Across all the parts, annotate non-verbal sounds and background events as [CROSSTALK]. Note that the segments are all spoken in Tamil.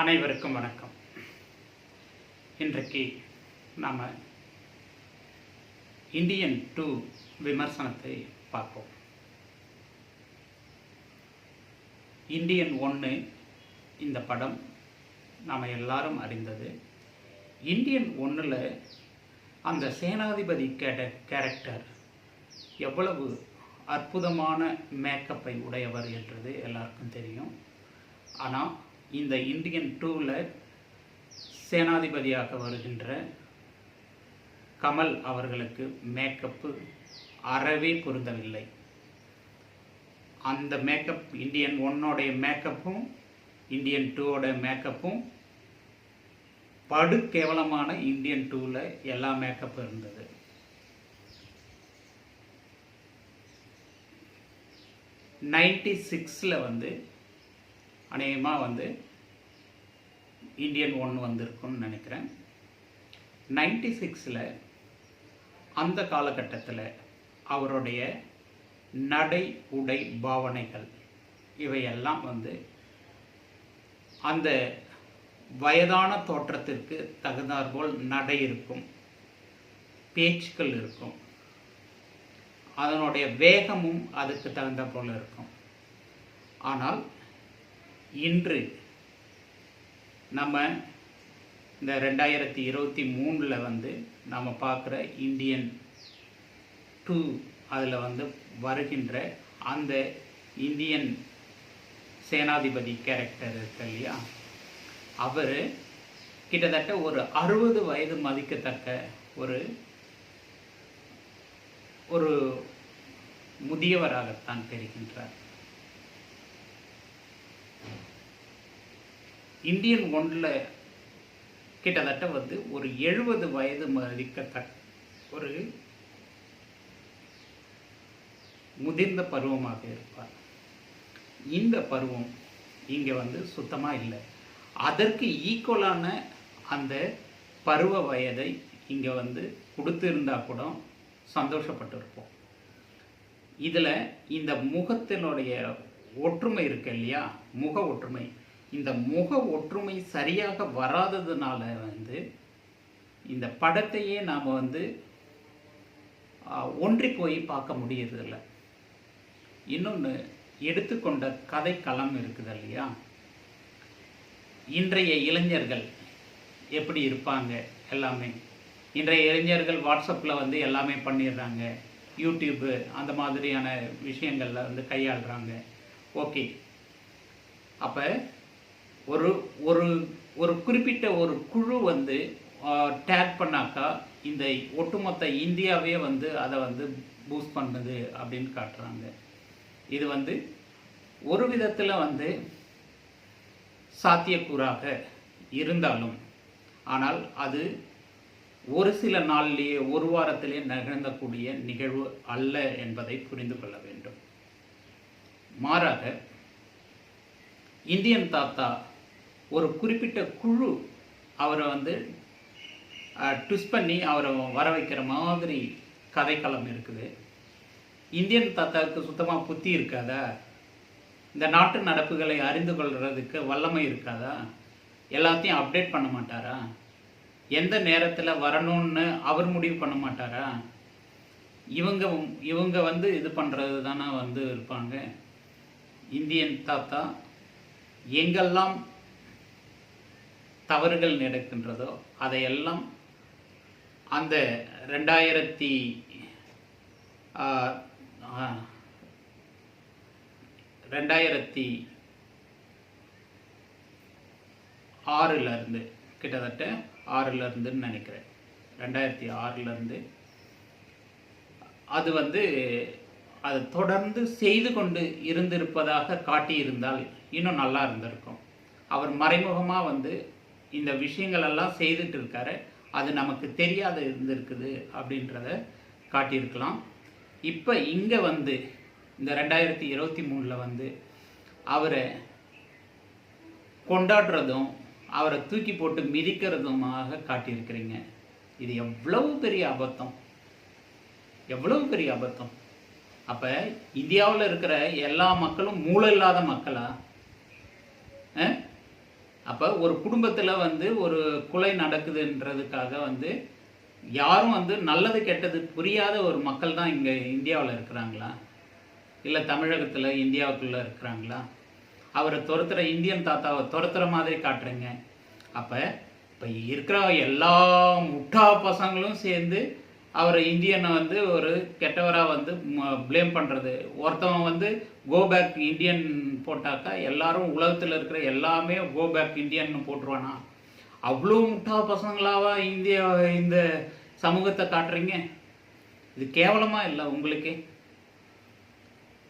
அனைவருக்கும் வணக்கம். இன்றைக்கு நாம் இந்தியன் டூ விமர்சனத்தை பார்ப்போம். இந்தியன் ஒன்று இந்த படம் நாம் எல்லாரும் அறிந்தது. இந்தியன் ஒன்றில் அந்த சேனாதிபதி கேட கேரக்டர் எவ்வளவு அற்புதமான மேக்கப்பை உடையவர் என்றது எல்லாருக்கும் தெரியும். ஆனால் இந்த இந்தியன் டூவில் சேனாதிபதியாக வருகின்ற கமல் அவர்களுக்கு மேக்கப்பு அறவே பொருந்தவில்லை. அந்த மேக்கப் இந்தியன் ஒன்னோடைய மேக்கப்பும் இந்தியன் டூவோட மேக்கப்பும் படு கேவலமான இந்தியன் டூவில் எல்லா மேக்கப்பும் இருந்தது. நைன்டி சிக்ஸில் வந்து அநேகமாக வந்து இந்தியன் ஒன் வந்திருக்கும்னு நினைக்கிறேன். நைன்டி சிக்ஸில் அந்த காலகட்டத்தில் அவருடைய நடை உடை பாவனைகள் இவையெல்லாம் வந்து அந்த வயதான தோற்றத்திற்கு தகுந்தாற்போல் நடை இருக்கும் பேச்சுக்கள் இருக்கும். அதனுடைய வேகமும் அதுக்கு தகுந்த போல் இருக்கும். ஆனால் இன்று நம்ம இந்த ரெண்டாயிரத்தி இருபத்தி மூணில் வந்து நம்ம பார்க்குற இந்தியன் டூ அதில் வந்து வருகின்ற அந்த இந்தியன் சேனாதிபதி கேரக்டர் இருக்கு இல்லையா? அவர் கிட்டத்தட்ட ஒரு அறுபது வயது மதிக்கத்தக்க ஒரு ஒரு முதியவராகத்தான் தெரிகின்றார். இந்தியன் ஒன்றில் கிட்டத்தட்ட வந்து ஒரு எழுபது வயது மதிக்கத்தக்க ஒரு முதிர்ந்த பருவமாக இருப்பார். இந்த பருவம் இங்கே வந்து சுத்தமாக இல்லை. அதற்கு ஈக்குவலான அந்த பருவ வயதை இங்கே வந்து கொடுத்துருந்தா கூட சந்தோஷப்பட்டிருப்போம். இதில் இந்த முகத்தினுடைய ஒற்றுமை இருக்கு இல்லையா? முக ஒற்றுமை. இந்த முக ஒற்றுமை சரியாக வராததுனால வந்து இந்த படத்தையே நாம் வந்து ஒன்றி போய் பார்க்க முடியறதில்ல. இன்னொன்று எடுத்துக்கொண்ட கதைக்களம் இருக்குது இல்லையா? இன்றைய இளைஞர்கள் எப்படி இருப்பாங்க? எல்லாமே. இன்றைய இளைஞர்கள் வாட்ஸ்அப்பில் வந்து எல்லாமே பண்ணிடுறாங்க. யூடியூப்பு அந்த மாதிரியான விஷயங்களில் வந்து கையாளுறாங்க. ஓகே. அப்போ ஒரு ஒரு ஒரு குறிப்பிட்ட ஒரு குழு வந்து டேக் பண்ணாக்கா இந்த ஒட்டுமொத்த இந்தியாவே வந்து அதை வந்து பூஸ்ட் பண்ணுது அப்படின்னு காட்டுறாங்க. இது வந்து ஒரு விதத்தில் வந்து சாத்தியக்கூறாக இருந்தாலும் ஆனால் அது ஒரு சில நாள்லேயே ஒரு வாரத்திலே நிகழ்ந்தக்கூடிய நிகழ்வு அல்ல என்பதை புரிந்து கொள்ள வேண்டும். மாறாக இந்தியன் தாத்தா ஒரு குறிப்பிட்ட குழு அவரை வந்து ட்விஸ்ட் பண்ணி அவரை வர வைக்கிற மாதிரி கதைக்களம் இருக்குது. இந்தியன் தாத்தாவுக்கு சுத்தமாக புத்தி இருக்காதா? இந்த நாட்டு நடப்புகளை அறிந்து கொள்கிறதுக்கு வல்லமை இருக்காதா? எல்லாத்தையும் அப்டேட் பண்ண மாட்டாரா? எந்த நேரத்தில் வரணும்னு அவர் முடிவு பண்ண மாட்டாரா? இவங்க இவங்க வந்து இது பண்ணுறது தானே வந்து இருப்பாங்க. இந்தியன் தாத்தா எங்கெல்லாம் தவறுகள் நடக்கின்றதோ அதையெல்லாம் அந்த ரெண்டாயிரத்தி ரெண்டாயிரத்தி ஆறிலிருந்து கிட்டத்தட்ட ஆறிலிருந்துன்னு நினைக்கிறேன். ரெண்டாயிரத்தி ஆறிலிருந்து அது வந்து அது தொடர்ந்து செய்து கொண்டு இருந்திருப்பதாக காட்டியிருந்தால் இன்னும் நல்லா இருந்திருக்கும். அவர் மறைமுகமாக வந்து இந்த விஷயங்கள் எல்லாம் செய்துட்டு இருக்காரு அது நமக்கு தெரியாத இருந்திருக்குது அப்படின்றத காட்டியிருக்கலாம். இப்போ இங்கே வந்து இந்த ரெண்டாயிரத்தி இருபத்தி மூணில் வந்து அவரை கொண்டாடுறதும் அவரை தூக்கி போட்டு மிதிக்கிறதுமாக காட்டியிருக்கிறீங்க. இது எவ்வளவு பெரிய அபத்தம். எவ்வளவு பெரிய அபத்தம். அப்போ இந்தியாவில் இருக்கிற எல்லா மக்களும் மூளை இல்லாத மக்களா? அப்போ ஒரு குடும்பத்தில் வந்து ஒரு கொலை நடக்குதுன்றதுக்காக வந்து யாரும் வந்து நல்லது கெட்டது புரியாத ஒரு மக்கள் தான் இங்கே இந்தியாவில் இருக்கிறாங்களா? இல்லை தமிழகத்தில் இந்தியாவுக்குள்ளே இருக்கிறாங்களா? அவரை துரத்துகிற இந்தியன் தாத்தாவை துரத்துகிற மாதிரி காட்டுறீங்க. அப்போ இப்போ இருக்கிற எல்லா முட்டா பசங்களும் சேர்ந்து அவரை இந்தியனை வந்து ஒரு கெட்டவராக வந்து ப்ளேம் பண்ணுறது ஒருத்தவன் வந்து கோ பேக் இந்தியன் போட்டாக்கா எல்லாரும் உலகத்தில் இருக்கிற எல்லாமே கோ பேக் இந்தியன் போட்டுருவானா? அவ்வளோ முட்டா பசங்களாவா இந்தியா இந்த சமூகத்தை காட்டுறீங்க? இது கேவலமா இல்லை உங்களுக்கே?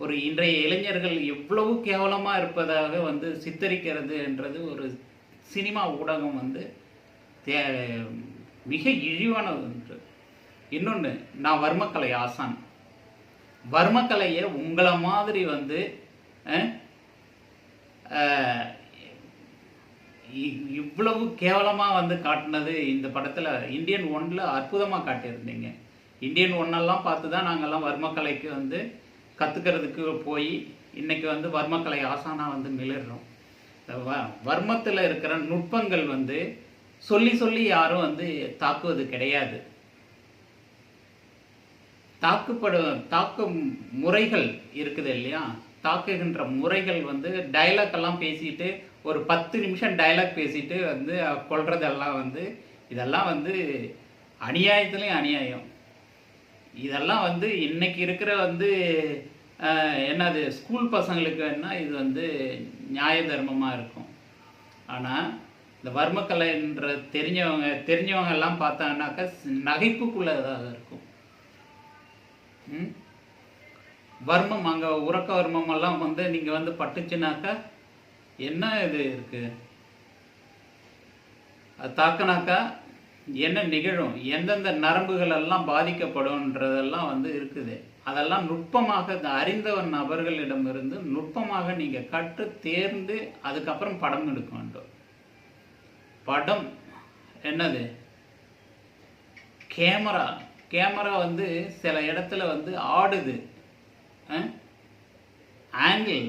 ஒரு இன்றைய இளைஞர்கள் எவ்வளவு கேவலமா இருப்பதாக வந்து சித்தரிக்கிறது என்றது ஒரு சினிமா ஊடகம் வந்து தே மிக இழிவானது. ஒன்று இன்னொன்று நான் வர்மக்கலை ஆசான். வர்மக்கலையை உங்களை மாதிரி வந்து இ- இவ்வளவு கேவலமாக வந்து காட்டினது இந்த படத்தில் இந்தியன் ஒன்ல அற்புதமாக காட்டியிருந்தீங்க. இந்தியன் ஒன்னெல்லாம் பார்த்து தான் நாங்கள்லாம் வர்மக்கலைக்கு வந்து கற்றுக்கிறதுக்கு போய் இன்றைக்கி வந்து வர்மக்கலை ஆசானாக வந்து மிளிர்றோம். இந்த வ வர்மத்தில் இருக்கிற நுட்பங்கள் வந்து சொல்லி சொல்லி யாரும் வந்து தாக்குவது கிடையாது. தாக்குப்படும் தாக்கும் முறைகள் இருக்குது இல்லையா? தாக்குகின்ற முறைகள் வந்து டைலாக் எல்லாம் பேசிட்டு ஒரு பத்து நிமிஷம் டைலாக் பேசிட்டு வந்து கொள்றதெல்லாம் வந்து இதெல்லாம் வந்து அநியாயத்துலேயும் அநியாயம். இதெல்லாம் வந்து இன்னைக்கு இருக்கிற வந்து என்னது ஸ்கூல் பசங்களுக்கு வேணா இது வந்து நியாய தர்மமாக இருக்கும். ஆனால் இந்த வர்மக்கலைன்ற தெரிஞ்சவங்க தெரிஞ்சவங்க எல்லாம் பார்த்தாங்கன்னாக்கா நகைப்புக்குள்ளதாக இருக்கும் வர்மம் அங்கே உறக்க வர்மம் எல்லாம் வந்து நீங்கள் வந்து பட்டுச்சுனாக்கா என்ன இது இருக்கு? அது தாக்குனாக்கா என்ன நிகழும்? எந்தெந்த நரம்புகள் எல்லாம் பாதிக்கப்படும்ன்றதெல்லாம் வந்து இருக்குது. அதெல்லாம் நுட்பமாக இந்த அறிந்தவன் நபர்களிடமிருந்து நுட்பமாக நீங்கள் கற்று தேர்ந்து அதுக்கப்புறம் படம் எடுக்க வேண்டும். படம் என்னது? கேமரா. கேமரா வந்து சில இடத்துல வந்து ஆடுது. ஆங்கிள்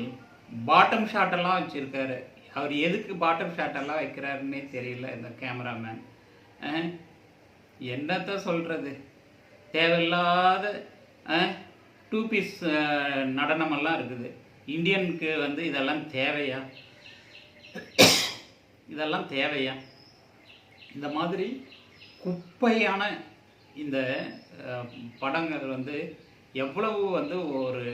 பாட்டம் ஷாட்டெல்லாம் வச்சுருக்காரு. அவர் எதுக்கு பாட்டம் ஷாட்டெல்லாம் வைக்கிறாருன்னே தெரியல இந்த கேமராமேன் என்னத்த சொல்கிறது தேவையில்லாத டூ பீஸ் நடனமெல்லாம் இருக்குது. இந்தியனுக்கு வந்து இதெல்லாம் தேவையா? இதெல்லாம் தேவையா? இந்த மாதிரி குப்பையான இந்த படங்கள் வந்து எவ்வளவு வந்து ஒரு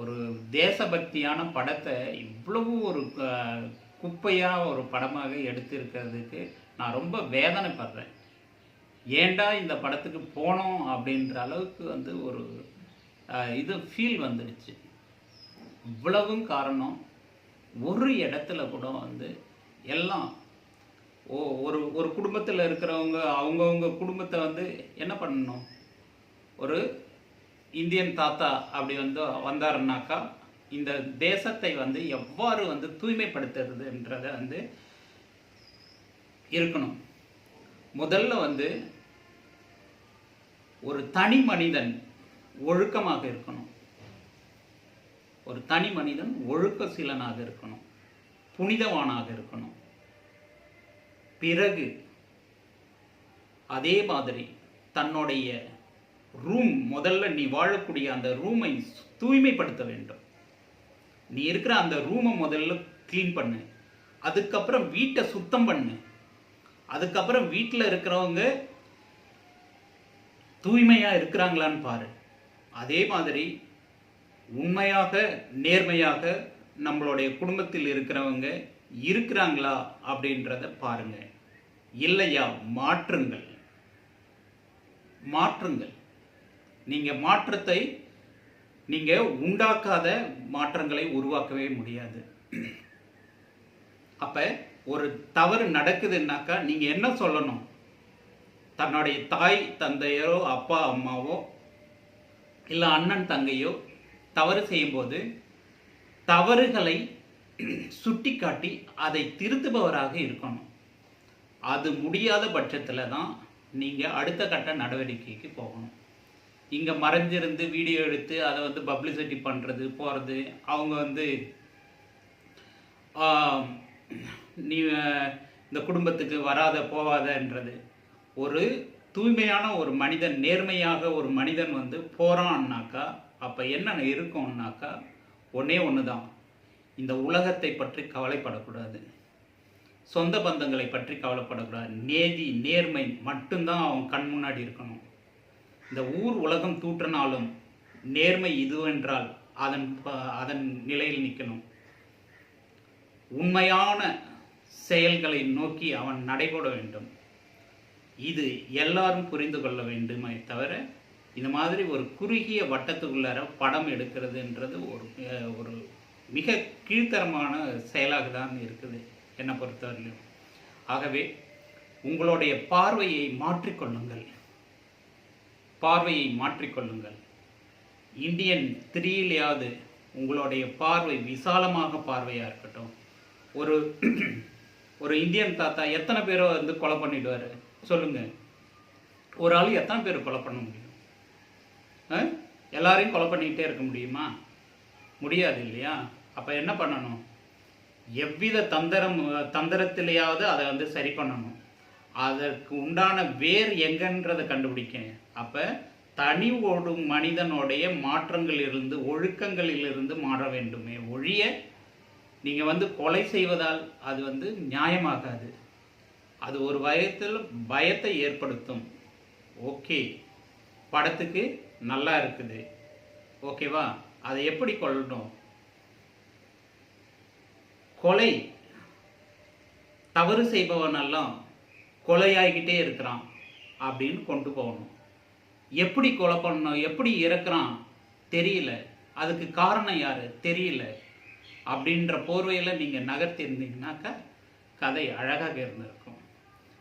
ஒரு தேசபக்தியான படத்தை இவ்வளவு ஒரு குப்பையாக ஒரு படமாக எடுத்திருக்கிறதுக்கு நான் ரொம்ப வேதனைப்படுறேன். ஏன்டா இந்த படத்துக்கு போனோம் அப்படின்ற அளவுக்கு வந்து ஒரு இது ஃபீல் வந்துடுச்சு. இவ்வளவும் காரணம் ஒரு இடத்துல கூட வந்து எல்லாம் ஒரு ஒரு குடும்பத்தில் இருக்கிறவங்க அவங்கவுங்க குடும்பத்தை வந்து என்ன பண்ணணும்? ஒரு இந்தியன் தாத்தா அப்படி வந்து வந்தாருன்னாக்கா இந்த தேசத்தை வந்து எவ்வாறு வந்து தூய்மைப்படுத்துறதுன்றத வந்து இருக்கணும். முதல்ல வந்து ஒரு தனி மனிதன் ஒழுக்கமாக இருக்கணும். ஒரு தனி மனிதன் ஒழுக்க சீலனாக இருக்கணும். புனிதவானாக இருக்கணும். பிறகு அதே மாதிரி தன்னுடைய ரூம் முதல்ல நீ வாழக்கூடிய அந்த ரூமை தூய்மைப்படுத்த வேண்டும். நீ இருக்கிற அந்த ரூமை முதல்ல க்ளீன் பண்ணு. அதுக்கப்புறம் வீட்டை சுத்தம் பண்ணு. அதுக்கப்புறம் வீட்டில் இருக்கிறவங்க தூய்மையாக இருக்கிறாங்களான்னு பாரு. அதே மாதிரி உண்மையாக நேர்மையாக நம்மளுடைய குடும்பத்தில் இருக்கிறவங்க இருக்கிறாங்களா அப்படின்றத பாருங்க. இல்லையா? மாற்றுங்கள். மாற்றுங்கள். நீங்க மாற்றத்தை நீங்க உண்டாக்காத மாற்றங்களை உருவாக்கவே முடியாது. அப்ப ஒரு தவறு நடக்குதுன்னாக்கா நீங்க என்ன சொல்லணும்? தன்னுடைய தாய் தந்தையரோ அப்பா அம்மாவோ இல்லை அண்ணன் தங்கையோ தவறு செய்யும்போது தவறுகளை சுட்டிக்காட்டி அதை திருத்துபவராக இருக்கணும். அது முடியாத பட்சத்தில் தான் நீங்கள் அடுத்த கட்ட நடவடிக்கைக்கு போகணும். இங்கே மறைஞ்சிருந்து வீடியோ எடுத்து அதை வந்து பப்ளிசிட்டி பண்ணுறது போகிறது அவங்க வந்து நீ இந்த குடும்பத்துக்கு வராத போவாதன்றது. ஒரு தூய்மையான ஒரு மனிதன் நேர்மையாக ஒரு மனிதன் வந்து போகிறான்னாக்கா அப்போ என்ன இருக்கும்னாக்கா ஒன்றே ஒன்று தான் இந்த உலகத்தை பற்றி கவலைப்படக்கூடாது. சொந்த பந்தங்களை பற்றி கவலைப்படக்கூடாது. நேதி நேர்மை மட்டும்தான் அவன் கண் முன்னாடி இருக்கணும். இந்த ஊர் உலகம் தூற்றினாலும் நேர்மை இதுவென்றால் அதன் ப- அதன் நிலையில் நிற்கணும். உண்மையான செயல்களை நோக்கி அவன் நடைபெற வேண்டும். இது எல்லாரும் புரிந்து கொள்ள வேண்டுமே தவிர இந்த மாதிரி ஒரு குறுகிய வட்டத்துக்குள்ளார படம் எடுக்கிறதுன்றது ஒரு ஒரு மிக கீழ்த்தரமான செயலாக தான் இருக்குது என்னை பொறுத்தவரையிலும். ஆகவே உங்களுடைய பார்வையை மாற்றிக்கொள்ளுங்கள். பார்வையை மாற்றிக்கொள்ளுங்கள். இந்தியன் த்ரீலையாவது உங்களுடைய பார்வை விசாலமாக பார்வையாக இருக்கட்டும். ஒரு ஒரு இந்தியன் தாத்தா எத்தனை பேரை வந்து கொலை பண்ணிடுவார்? சொல்லுங்கள் ஒரு ஆள் எத்தனை பேர் கொலை பண்ண முடியும்? ஆ? எல்லாரையும் கொலை பண்ணிக்கிட்டே இருக்க முடியுமா? முடியாது இல்லையா? அப்போ என்ன பண்ணணும்? எவ்வித தந்திரம் தந்திரத்திலேயாவது அதை வந்து சரி பண்ணணும். அதற்கு உண்டான வேர் எங்கன்றதை கண்டுபிடிக்க. அப்போ தனி ஓடும் மனிதனுடைய மாற்றங்களிலிருந்து ஒழுக்கங்களிலிருந்து மாற வேண்டுமே ஒழிய நீங்கள் வந்து கொலை செய்வதால் அது வந்து நியாயமாகாது. அது ஒரு பயத்தில் பயத்தை ஏற்படுத்தும். ஓகே. படத்துக்கு நல்லா இருக்குது. ஓகேவா? அதை எப்படி கொள்ளணும் கொலை தவறு செய்பவனெல்லாம் கொலையாகிக்கிட்டே இருக்கிறான் அப்படின்னு கொண்டு போகணும். எப்படி கொலை பண்ணணும் எப்படி இறக்குறான் தெரியல. அதுக்கு காரணம் யார்? தெரியல. அப்படின்ற போர்வையில் நீங்கள் நகர்த்திருந்தீங்கன்னாக்கா கதை அழகாக இருந்திருக்கும்.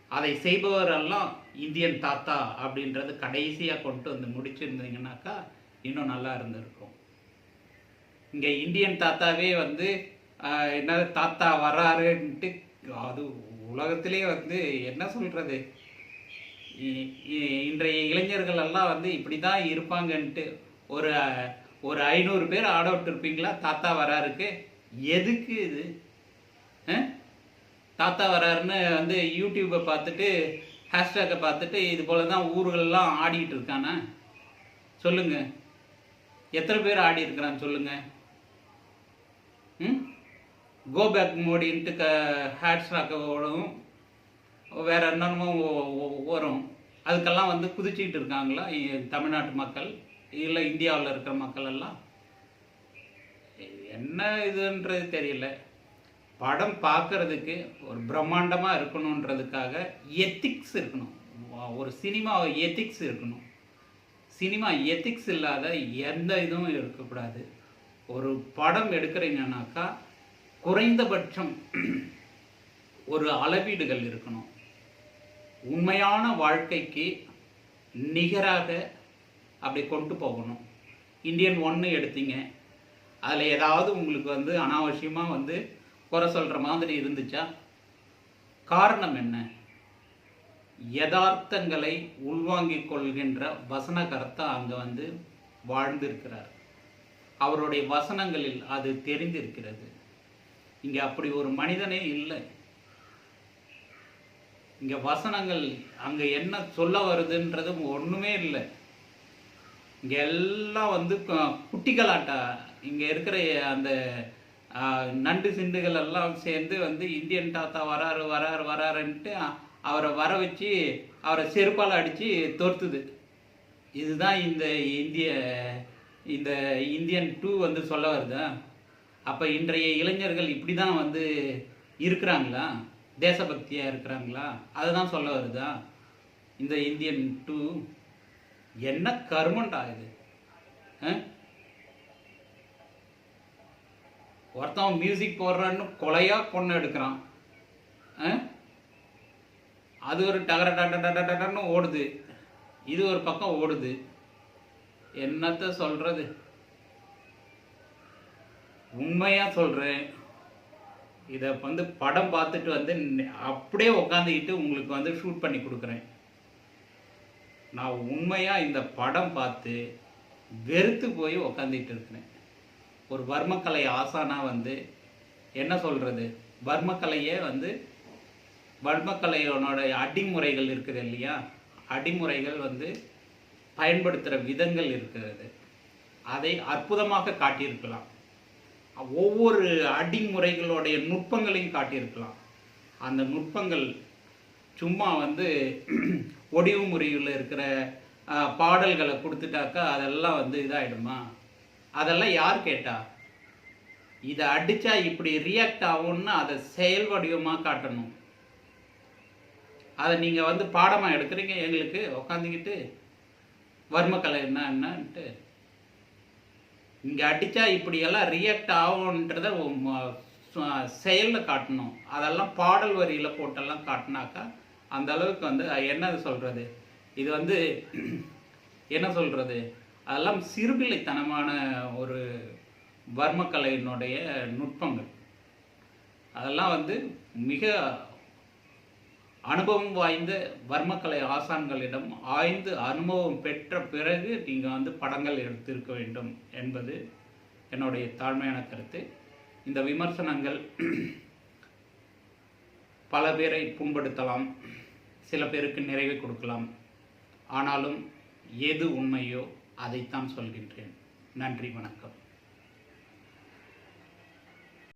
அதை செய்பவரெல்லாம் இந்தியன் தாத்தா அப்படின்றது கடைசியாக கொண்டு வந்து முடிச்சிருந்தீங்கன்னாக்கா இன்னும் நல்லா இருந்திருக்கும். இங்கே இந்தியன் தாத்தாவே வந்து என்னது என்ன தாத்தா வராருன்ட்டு அது உலகத்திலே வந்து என்ன சொல்கிறது இன்றைய இளைஞர்கள் எல்லாம் வந்து இப்படி தான் இருப்பாங்கன்ட்டு ஒரு ஒரு ஐநூறு பேர் ஆட விட்டுருப்பீங்களா தாத்தா வராருக்கு எதுக்கு இது? தாத்தா வராருன்னு வந்து யூடியூப்பை பார்த்துட்டு ஹேஷ்டேக்கை பார்த்துட்டு இது போல தான் ஊர்களெல்லாம் ஆடிக்கிட்டு இருக்கானா? சொல்லுங்கள் எத்தனை பேர் ஆடி இருக்கிறான்னு சொல்லுங்கள் கோ பேக் மோடின்ட்டு க ஹேட்ஸ் ஓடும் வேற என்னென்னமோ வரும். அதுக்கெல்லாம் வந்து குதிச்சிக்கிட்டு இருக்காங்களா? இ- தமிழ்நாட்டு மக்கள் இல்லை இந்தியாவில் இருக்கிற மக்கள் எல்லாம்? என்ன இதுன்றது தெரியல. படம் பார்க்கறதுக்கு ஒரு பிரம்மாண்டமாக இருக்கணுன்றதுக்காக எத்திக்ஸ் இருக்கணும். ஒரு சினிமா எத்திக்ஸ் இருக்கணும். சினிமா எத்திக்ஸ் இல்லாத எந்த இதுவும் இருக்கக்கூடாது ஒரு படம் எடுக்கிறீங்கன்னாக்கா குறைந்தபட்சம் ஒரு அளவீடுகள் இருக்கணும். உண்மையான வாழ்க்கைக்கு நிகராக அப்படி கொண்டு போகணும். இந்தியன் ஒன்று எடுத்தீங்க. அதில் ஏதாவது உங்களுக்கு வந்து அனாவசியமாக வந்து குறை சொல்கிற மாதிரி இருந்துச்சா? காரணம் என்ன? யதார்த்தங்களை உள்வாங்கிக் கொள்கின்ற வசனகர்த்தா அங்கே வந்து வாழ்ந்திருக்கிறார். அவருடைய வசனங்களில் அது தெரிந்திருக்கிறது. இங்கே அப்படி ஒரு மனிதனே இல்லை. இங்கே வசனங்கள் அங்கே என்ன சொல்ல வருதுன்றது ஒன்றுமே இல்லை. இங்கே எல்லாம் வந்து குட்டிகளாட்டா. இங்கே இருக்கிற அந்த நண்டு சிண்டுகள் எல்லாம் சேர்ந்து வந்து இந்தியன் தாத்தா வராரு வராரு வராருன்ட்டு அவரை வர வச்சு அவரை செருப்பால் அடித்து தோர்த்துது. இதுதான் இந்த இந்திய இந்த இந்தியன் டூ வந்து சொல்ல வருதா? அப்போ இன்றைய இளைஞர்கள் இப்படி தான் வந்து இருக்கிறாங்களா? தேசபக்தியாக இருக்கிறாங்களா? அதை தான் சொல்ல வருதா? இந்த இந்தியன் டூ என்ன கர்மண்டா இது? ஆ? ஒருத்தன் மியூசிக் போடுறான்னு கொலையா பொண்ணு எடுக்கிறான். ஆ? அது ஒரு டகர டட டடன்னு ஓடுது. இது ஒரு பக்கம் ஓடுது. என்னத்த சொல்றது? உண்மையாக சொல்கிறேன் இதை வந்து படம் பார்த்துட்டு வந்து அப்படியே உக்காந்துக்கிட்டு உங்களுக்கு வந்து ஷூட் பண்ணி கொடுக்குறேன். நான் உண்மையாக இந்த படம் பார்த்து வெறுத்து போய் உக்காந்துக்கிட்டு இருக்கிறேன். ஒரு வர்மக்கலை ஆசானாக வந்து என்ன சொல்கிறது வர்மக்கலையே வந்து வர்மக்கலையோட அடிமுறைகள் இருக்குது இல்லையா? அடிமுறைகள் வந்து பயன்படுத்துகிற விதங்கள் இருக்கிறது. அதை அற்புதமாக காட்டியிருக்கலாம். ஒவ்வொரு அடிமுறைகளுடைய நுட்பங்களையும் காட்டியிருக்கலாம். அந்த நுட்பங்கள் சும்மா வந்து [CLEARS THROAT] ஒடிவு முறையில் இருக்கிற பாடல்களை கொடுத்துட்டாக்கா அதெல்லாம் வந்து இதாகிடுமா அதெல்லாம் யார் கேட்டா? இதை அடிச்சா இப்படி ரியாக்ட் ஆகும்னு அதை செயல் வடிவமாக காட்டணும். அதை நீங்கள் வந்து பாடமாக எடுக்கிறீங்க எங்களுக்கு? உக்காந்துக்கிட்டு வர்மக்கலை என்ன என்னன்ட்டு. இங்கே அடித்தா இப்படியெல்லாம் ரியாக்ட் ஆகும்ன்றத செயலில் காட்டணும். அதெல்லாம் பாடல் வரியில் போட்டெல்லாம் காட்டினாக்கா அந்த அளவுக்கு வந்து என்ன சொல்கிறது இது வந்து என்ன சொல்கிறது அதெல்லாம் சிறுபிள்ளைத்தனமான ஒரு வர்மக்கலையினுடைய நுட்பங்கள். அதெல்லாம் வந்து மிக அனுபவம் வாய்ந்த வர்மக்கலை ஆசான்களிடம் ஆய்ந்து அனுபவம் பெற்ற பிறகு நீங்கள் வந்து படங்கள் எடுத்திருக்க வேண்டும் என்பது என்னுடைய தாழ்மையான கருத்து. இந்த விமர்சனங்கள் பல பேரை புண்படுத்தலாம் சில பேருக்கு நிறைவை கொடுக்கலாம். ஆனாலும் எது உண்மையோ அதைத்தான் சொல்கின்றேன். நன்றி வணக்கம்.